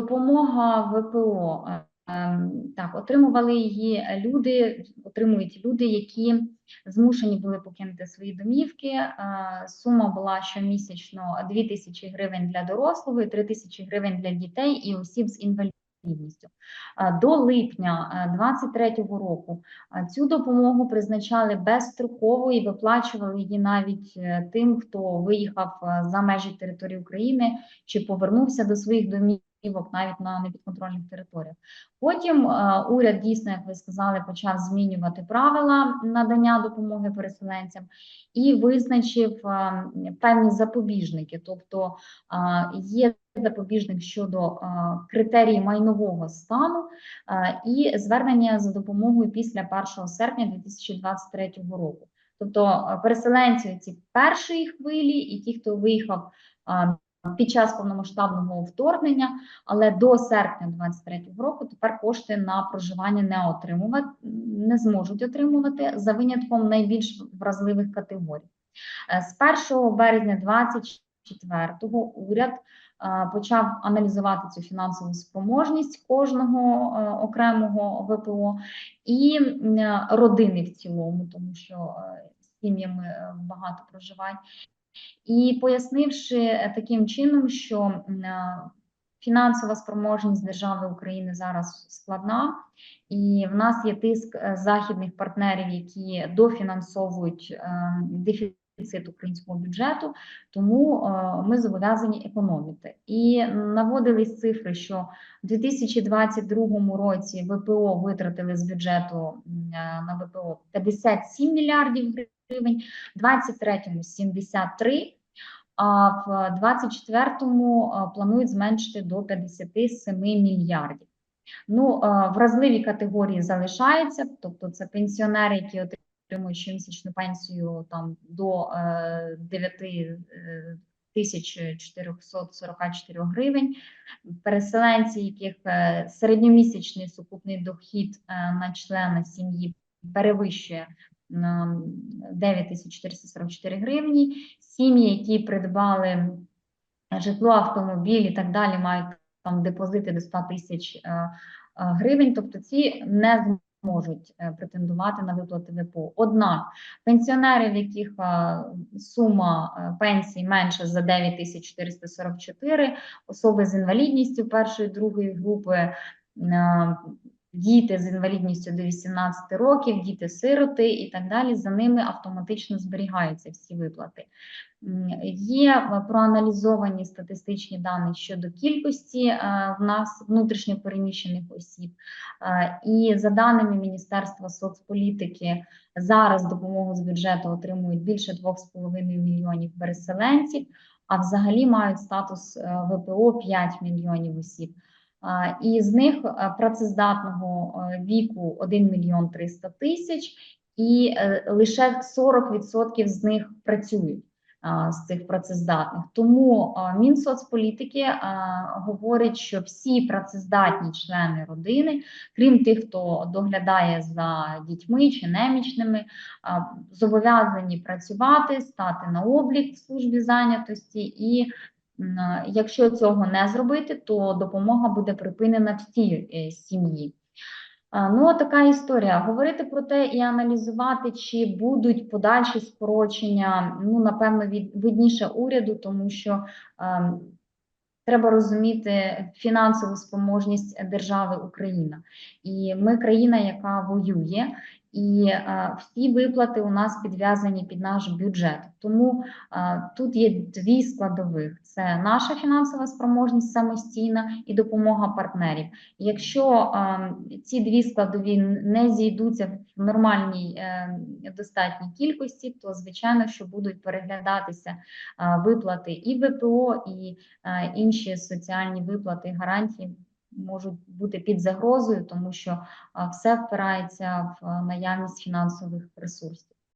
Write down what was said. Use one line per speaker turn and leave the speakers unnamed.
допомога ВПО. е, ем, Так, отримували її люди, отримують люди, які змушені були покинути свої домівки. Е, Сума була щомісячно 2 тисячі гривень для дорослого і 3 тисячі гривень для дітей і осіб з інвалідністю. Е, До липня 2023 року цю допомогу призначали безстроково і виплачували її навіть тим, хто виїхав за межі території України чи повернувся до своїх домівок навіть на непідконтрольних територіях. Потім е, уряд дійсно, як ви сказали, почав змінювати правила надання допомоги переселенцям і визначив е, певні запобіжники. Тобто е, є запобіжник щодо критерії майнового стану і звернення за допомогою після 1 серпня 2023 року. Тобто переселенці ці першої хвилі, і ті, хто виїхав під час повномасштабного вторгнення, але до серпня 2023 року тепер кошти на проживання не отримувати, не зможуть отримувати за винятком найбільш вразливих категорій. Е, З 1 березня 2024 уряд е, почав аналізувати цю фінансову спроможність кожного е, окремого ВПО і родини в цілому, тому що з сім'ями багато проживань. І пояснивши е, таким чином, що е, фінансова спроможність держави України зараз складна, і в нас є тиск е, західних партнерів, які дофінансовують дефіцит українського бюджету, тому ми зобов'язані економити. І наводились цифри, що в 2022 році ВПО витратили з бюджету на ВПО 57 мільярдів гривень, в 23-му 73, а в 24-му е, планують зменшити до 57 мільярдів. Ну, е, вразливі категорії залишаються, тобто це пенсіонери, які отримують щомісячну пенсію там до е, 9 е, тисяч 444 гривень, переселенці, яких е, середньомісячний сукупний дохід е, на члена сім'ї перевищує 9444 гривні, сім'ї, які придбали житло, автомобіль і так далі, мають там депозити до 100 тисяч е, е, гривень, тобто ці не зможуть е, претендувати на виплати ВПО. Однак пенсіонери, в яких сума пенсій менша за 9444, особи з інвалідністю першої другої групи, діти з інвалідністю до 18 років, діти-сироти і так далі, за ними автоматично зберігаються всі виплати. Є проаналізовані статистичні дані щодо кількості е, в нас внутрішньо переміщених осіб. Е, І за даними Міністерства соцполітики, зараз допомогу з бюджету отримують більше 2,5 мільйонів переселенців, а взагалі мають статус е, ВПО 5 мільйонів осіб. І з них е, працездатного е, віку 1 мільйон 300 тисяч, і е, лише 40% з них працюють з цих працездатних. Тому Мінсоцполітики говорить, що всі працездатні члени родини, крім тих, хто доглядає за дітьми чи немічними, зобов'язані працювати, стати на облік в службі зайнятості і Якщо цього не зробити, то допомога буде припинена всій е, сім'ї. Ну, така історія. Говорити про те і аналізувати, чи будуть подальші скорочення, ну, напевно, від, видніше уряду, тому що ем, треба розуміти фінансову спроможність держави Україна. І ми країна, яка воює, і всі виплати у нас підв'язані під наш бюджет. Тому тут є дві складових: це наша фінансова спроможність самостійна і допомога партнерів. Якщо ці дві складові не зійдуться в нормальній е, достатній кількості, то звичайно, що будуть переглядатися виплати і ВПО, і інші соціальні виплати гарантії можуть бути під загрозою, тому що все впирається в наявність фінансових ресурсів.